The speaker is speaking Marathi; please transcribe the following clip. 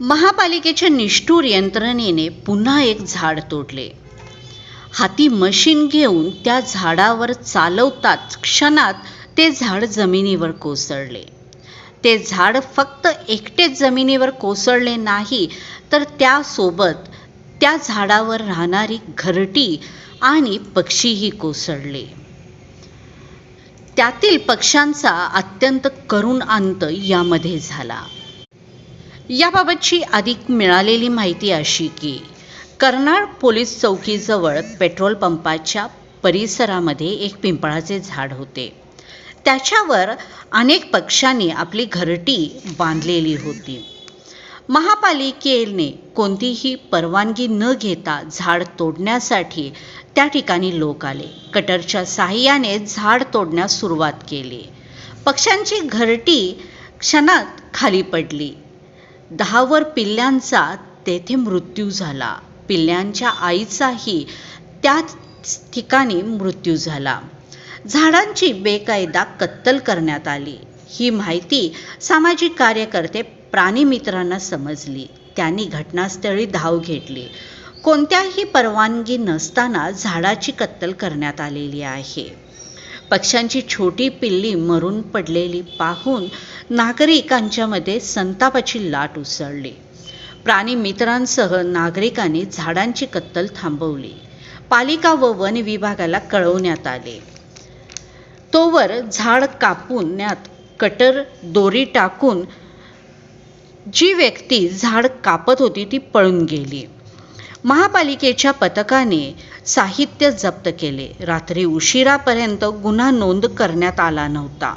महापालिकेच्या निष्ठूर यंत्रणेने पुन्हा एक झाड तोडले. हाती मशीन घेऊन त्या झाडावर चालवताच क्षणात ते झाड जमिनीवर कोसळले. ते झाड फक्त एकटेच जमिनीवर कोसळले नाही तर त्यासोबत त्या झाडावर राहणारी घरटी आणि पक्षीही कोसळले. त्यातील पक्ष्यांचा अत्यंत करुण अंत यामध्ये झाला. याबाबतची अधिक मिळालेली माहिती अशी की कर्नाळ पोलीस चौकीजवळ पेट्रोल पंपाच्या परिसरामध्ये एक पिंपळाचे झाड होते. त्याच्यावर अनेक पक्षांनी आपली घरटी बांधलेली होती. महापालिकेने कोणतीही परवानगी न घेता झाड तोडण्यासाठी त्या ठिकाणी लोक आले. कटरच्या साहाय्याने झाड तोडण्यास सुरुवात केली. पक्ष्यांची घरटी क्षणात खाली पडली. दहावर पिल्ल्यांचा तेथे मृत्यू झाला. पिल्ल्यांच्या आईचाही त्याच ठिकाणी मृत्यू झाला. झाडांची बेकायदा कत्तल करण्यात आली. ही माहिती सामाजिक कार्यकर्ते प्राणीमित्रांना समजली. त्यांनी घटनास्थळी धाव घेतली. कोणत्याही परवानगी नसताना झाडाची कत्तल करण्यात आलेली आहे. पक्ष्यांची छोटी पिल्ली मरून पडलेली पाहून नागरिकांच्यामध्ये संतापाची लाट उसळली. प्राणी मित्रांसह नागरिकांनी झाडांची कत्तल थांबवली. पालिका व वन विभागाला कळवण्यात आले. तोवर झाड कापण्यात कटर दोरी टाकून जी व्यक्ती झाड कापत होती ती पळून गेली. महापालिकेच्या पथकाने साहित्य जप्त केले. रात्री उशिरापर्यंत गुन्हा नोंद करण्यात आला नव्हता.